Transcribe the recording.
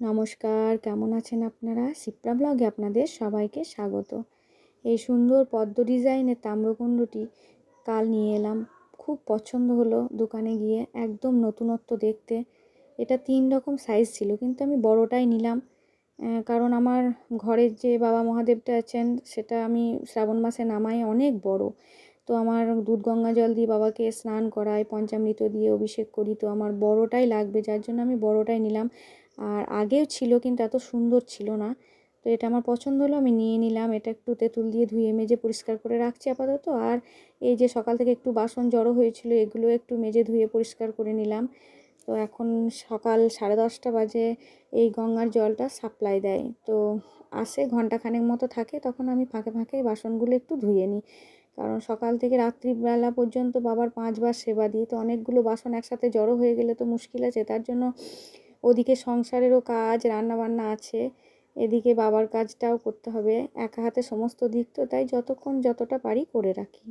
নমস্কার, কেমন আছেন আপনারা? সিপ্রা ব্লগে আপনাদের সবাইকে স্বাগত। এই সুন্দর পদ্ম ডিজাইনের তাম্রকুণ্ডটি কাল নিয়ে এলাম। খুব পছন্দ হলো দোকানে গিয়ে, একদম নতুনত্ব দেখতে। এটা তিন রকম সাইজ ছিল, কিন্তু আমি বড়টাই নিলাম। কারণ আমার ঘরের যে বাবা মহাদেবটা আছেন, সেটা আমি শ্রাবণ মাসে নামাই, অনেক বড়। তো আমার দুধ গঙ্গা জল দিয়ে বাবাকে স্নান করাই, পঞ্চামৃত দিয়ে অভিষেক করি, তো আমার বড়টাই লাগবে, যার জন্য আমি বড়টাই নিলাম। আর আগেও ছিল কিন্তু এত সুন্দর ছিল না। তো এটা আমার পছন্দ হলো, আমি নিয়ে নিলাম। এটা একটু তেঁতুল দিয়ে ধুয়ে মেজে পরিষ্কার করে রাখছি আপাতত। আর এই যে সকাল থেকে একটু বাসন জড়ো হয়েছিল, এগুলো একটু মেজে ধুয়ে পরিষ্কার করে নিলাম। তো এখন সকাল সাড়ে দশটা বাজে, এই গঙ্গার জলটা সাপ্লাই দেয়। তো আসে ঘন্টাখানেক মতো থাকে, তখন আমি ফাঁকে ফাঁকে বাসনগুলো একটু ধুয়ে নিই। কারণ সকাল থেকে রাত্রিবেলা পর্যন্ত বাবার পাঁচবার সেবা দিই, তো অনেকগুলো বাসন একসাথে জড়ো হয়ে গেলে তো মুশকিল আছে। তার জন্য ওদিকে সংসারেরও কাজ, রান্নাবান্না আছে, এদিকে বাবার কাজটাও করতে হবে। একা হাতে সমস্ত দিক তো, তাই যতক্ষণ যতটা পারি করে রাখি।